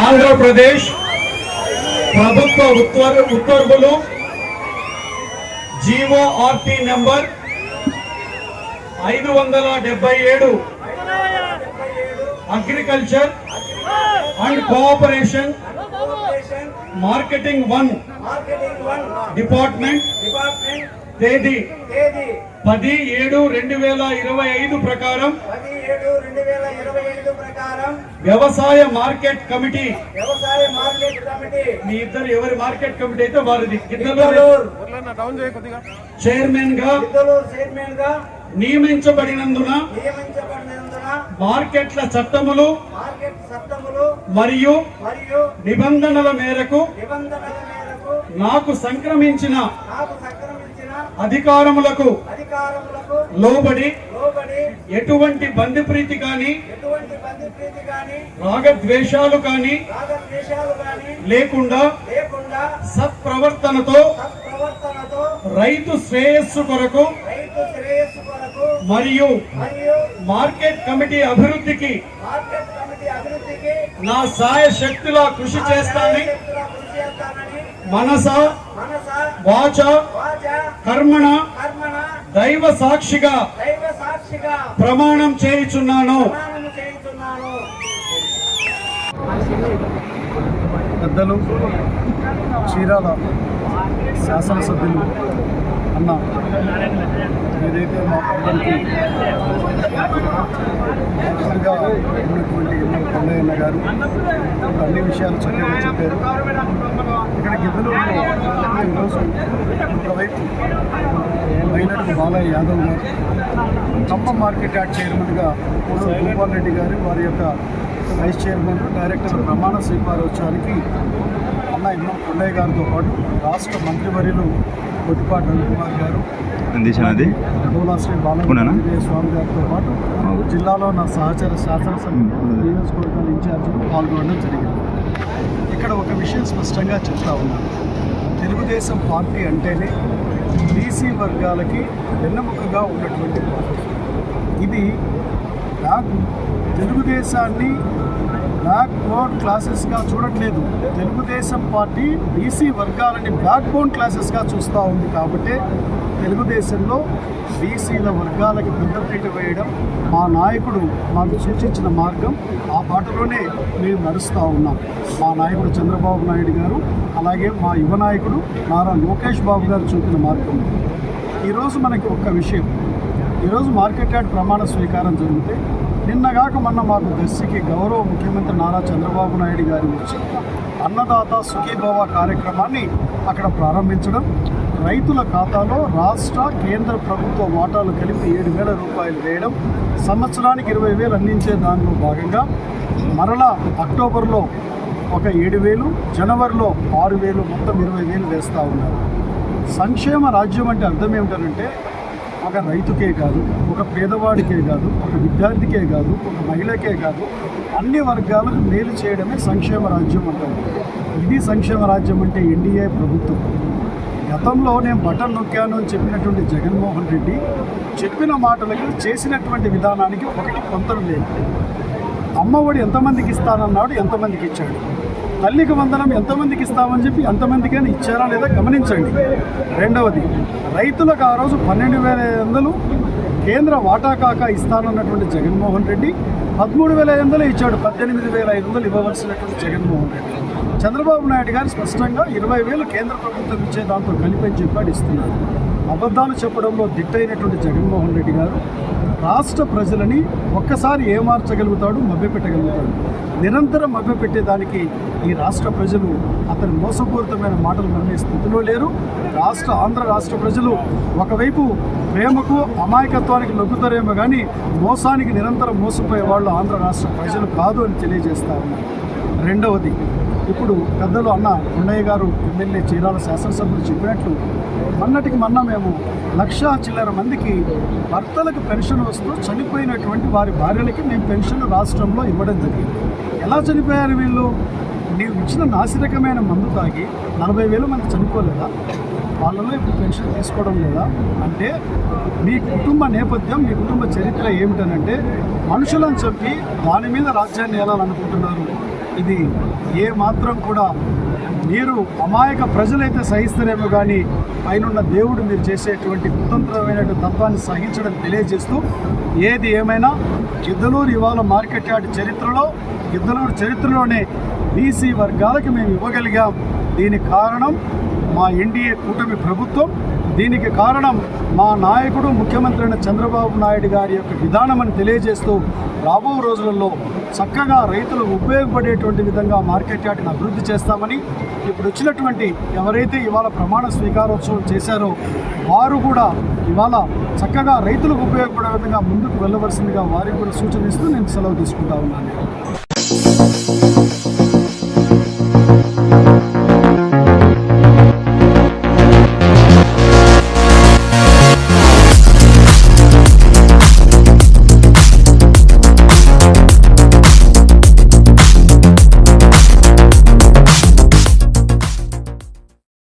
ఆంధ్రప్రదేశ్ ప్రభుత్వ ఉత్తర్ ఉత్తర్వులు GORT number ఐదు వందల డెబ్బై ఏడు. Agriculture and cooperation cooperation marketing one department department తేదీ పది ఏడు రెండు వేల ఇరవై ఐదు ప్రకారం వ్యవసాయ మార్కెట్ కమిటీ. వ్యవసాయ మార్కెట్ కమిటీ. మీ ఇద్దరు ఎవరి మార్కెట్ కమిటీ అయితే వారిది. చైర్మన్గా. చైర్మన్గా. నియమించబడినందున మార్కెట్ల చట్టములు మరియు నిబంధనల మేరకు నాకు సంక్రమించిన అధికారములకు లోబడి ఎటువంటి కాని గాని రాగద్వేషాలు కాని రాగద్వేషాలు గాని లేకుండా సత్ప్రవర్తనతో రైతు శ్రేయస్సు కొరకు మరియు మార్కెట్ కమిటీ అభివృద్ధికి మార్కెట్ కమిటీ అభివృద్ధికి నా సాయ శక్తిలా కృషి చేస్తానని చేస్తానని మనస వాచ కర్మణ దైవ సాక్షిగా ప్రమాణం చేయుచున్నాను. పెద్దలు చీరాల శాసనసభ్యులు అన్న ఏదైతే మా అందరికీ ఉన్నటువంటి ఎన్నో కొండయ్యన్న గారు అన్ని విషయాలు చక్కగా చెప్పారు. ఇక్కడ గిద్దలు ఈరోజు ఒకవైపు మైనర్ బాలయ్య యాదవ్ గారు ఖమ్మం మార్కెట్ యాక్ట్ చైర్మన్గా గోపాల్ రెడ్డి గారు వారి యొక్క వైస్ చైర్మన్ డైరెక్టర్ ప్రమాణ స్వీకారోత్సవానికి అన్న ఎన్నో కొండయ్య గారితో పాటు రాష్ట్ర మంత్రివర్యులు కొద్దిపాటి రవికుమార్ గారు. అందించినది డోలా శ్రీ అవునా? బాలయ్య స్వామి గారితో పాటు జిల్లాలో నా సహచర శాసనసభ నియోజకవర్గాల ఇన్ఛార్జీలు పాల్గొనడం జరిగింది. ఇక్కడ ఒక విషయం స్పష్టంగా చెప్తా ఉన్నాను తెలుగుదేశం పార్టీ అంటేనే బీసీ వర్గాలకి వెన్నెముకగా ఉన్నటువంటి పార్టీ. ఇది నాకు తెలుగుదేశాన్ని బ్యాక్ బోన్ క్లాసెస్గా చూడట్లేదు. తెలుగుదేశం పార్టీ బీసీ వర్గాలని బ్యాక్ బోన్ క్లాసెస్గా చూస్తూ ఉంది కాబట్టి తెలుగుదేశంలో బీసీల వర్గాలకి పెద్దపీట వేయడం మా నాయకుడు మాకు సూచించిన మార్గం. ఆ బాటలోనే మేము నడుస్తూ ఉన్నాం. మా నాయకుడు చంద్రబాబు నాయుడు గారు అలాగే మా యువ నాయకుడు నారా లోకేష్ బాబు గారు చూపిన మార్గం. ఈరోజు మనకి ఒక్క విషయం. ఈరోజు మార్కెట్ యార్డ్ ప్రమాణ స్వీకారం జరిగితే నిన్నగాక మొన్న మాకు దర్శికి గౌరవ ముఖ్యమంత్రి నారా చంద్రబాబు నాయుడు గారి వచ్చి అన్నదాత సుఖీభవ కార్యక్రమాన్ని అక్కడ ప్రారంభించడం రైతుల ఖాతాలో రాష్ట్ర కేంద్ర ప్రభుత్వ వాటాలు కలిపి ఏడు వేల రూపాయలు వేయడం సంవత్సరానికి ఇరవై వేలు అందించే దానిలో భాగంగా మరలా అక్టోబర్లో ఒక ఏడు వేలు జనవరిలో ఆరు వేలు మొత్తం ఇరవై వేలు వేస్తూ ఉన్నారు. సంక్షేమ రాజ్యం అంటే అర్థం ఏమిటంటే ఒక రైతుకే కాదు ఒక పేదవాడికే కాదు ఒక విద్యార్థికే కాదు ఒక మహిళకే కాదు అన్ని వర్గాలకు మేలు చేయడమే సంక్షేమ రాజ్యం అంటారు. ఇది సంక్షేమ రాజ్యం అంటే ఎన్డీఏ ప్రభుత్వం. గతంలో నేను బటన్ నొక్కాను అని చెప్పినటువంటి జగన్మోహన్ రెడ్డి చెప్పిన మాటలకు చేసినటువంటి విధానానికి ఒకటి పొంతలు లేదు. అమ్మఒడి ఎంతమందికి ఇస్తానన్నాడు ఎంతమందికి ఇచ్చాడు? తల్లికి వందనం ఎంతమందికి ఇస్తామని చెప్పి ఎంతమందికైనా ఇచ్చారా లేదా గమనించండి. రెండవది రైతులకు ఆ రోజు పన్నెండు వేల ఐదు వందలు కేంద్ర వాటా కాక ఇస్తానన్నటువంటి జగన్మోహన్ రెడ్డి పదమూడు వేల ఐదు వందలు ఇచ్చాడు. పద్దెనిమిది వేల ఐదు వందలు ఇవ్వవలసినటువంటి జగన్మోహన్ రెడ్డి. చంద్రబాబు నాయుడు గారు స్పష్టంగా ఇరవై వేలు కేంద్ర ప్రభుత్వం ఇచ్చే దాంతో కలిపి అని చెప్పాడు ఇస్తున్నారు. అబద్ధాలు చెప్పడంలో దిట్టైనటువంటి జగన్మోహన్ రెడ్డి గారు రాష్ట్ర ప్రజలని ఒక్కసారి ఏమార్చగలుగుతాడు మభ్యపెట్టగలుగుతాడు? నిరంతరం మభ్యపెట్టేదానికి ఈ రాష్ట్ర ప్రజలు అతని మోసపూరితమైన మాటలు నమ్మే స్థితిలో లేరు. రాష్ట్ర ఆంధ్ర రాష్ట్ర ప్రజలు ఒకవైపు ప్రేమకు అమాయకత్వానికి లొగ్గుతారేమో కానీ మోసానికి నిరంతరం మోసపోయే వాళ్ళు ఆంధ్ర రాష్ట్ర ప్రజలు కాదు అని తెలియజేస్తా ఉన్నారు. రెండవది ఇప్పుడు పెద్దలు అన్న కొండయ్య గారు ఎమ్మెల్యే చీరాల శాసనసభ్యులు చెప్పినట్లు మొన్నటికి మొన్న మేము లక్షా చిల్లర మందికి భర్తలకు పెన్షన్ వస్తూ చనిపోయినటువంటి వారి భార్యలకి మేము పెన్షన్ రాష్ట్రంలో ఇవ్వడం జరిగింది. ఎలా చనిపోయారు వీళ్ళు? నీవు ఇచ్చిన నాసిరకమైన మందు తాగి నలభై వేలు మంది చనిపోలేదా? వాళ్ళలో ఇప్పుడు పెన్షన్ తీసుకోవడం లేదా? అంటే మీ కుటుంబ నేపథ్యం మీ కుటుంబ చరిత్ర ఏమిటనంటే మనుషులను చెప్పి దాని మీద రాజ్యాన్ని ఏలాలనుకుంటున్నారు? ఇది ఏ మాత్రం కూడా మీరు అమాయక ప్రజలైతే సహిస్తారేమో కానీ పైనున్న దేవుడు మీరు చేసేటువంటి కుతంత్రమైన తత్వాన్ని సహించడం తెలియజేస్తూ ఏది ఏమైనా గిద్దలూరు ఇవాళ మార్కెట్ యార్డ్ చరిత్రలో గిద్దలూరు చరిత్రలోనే బీసీ వర్గాలకు మేము ఇవ్వగలిగాం. దీనికి కారణం మా ఎన్డీఏ కూటమి ప్రభుత్వం దీనికి కారణం మా నాయకుడు ముఖ్యమంత్రి అయిన చంద్రబాబు నాయుడు గారి యొక్క విధానం అని తెలియజేస్తూ రాబో రోజులలో చక్కగా రైతులకు ఉపయోగపడేటువంటి విధంగా మార్కెట్ యార్డ్ని అభివృద్ధి చేస్తామని ఇప్పుడు వచ్చినటువంటి ఎవరైతే ఇవాళ ప్రమాణ స్వీకారోత్సవం చేశారో వారు కూడా ఇవాళ చక్కగా రైతులకు ఉపయోగపడే విధంగా ముందుకు వెళ్ళవలసిందిగా వారికి కూడా సూచనిస్తూ నేను సెలవు తీసుకుంటా ఉన్నాను.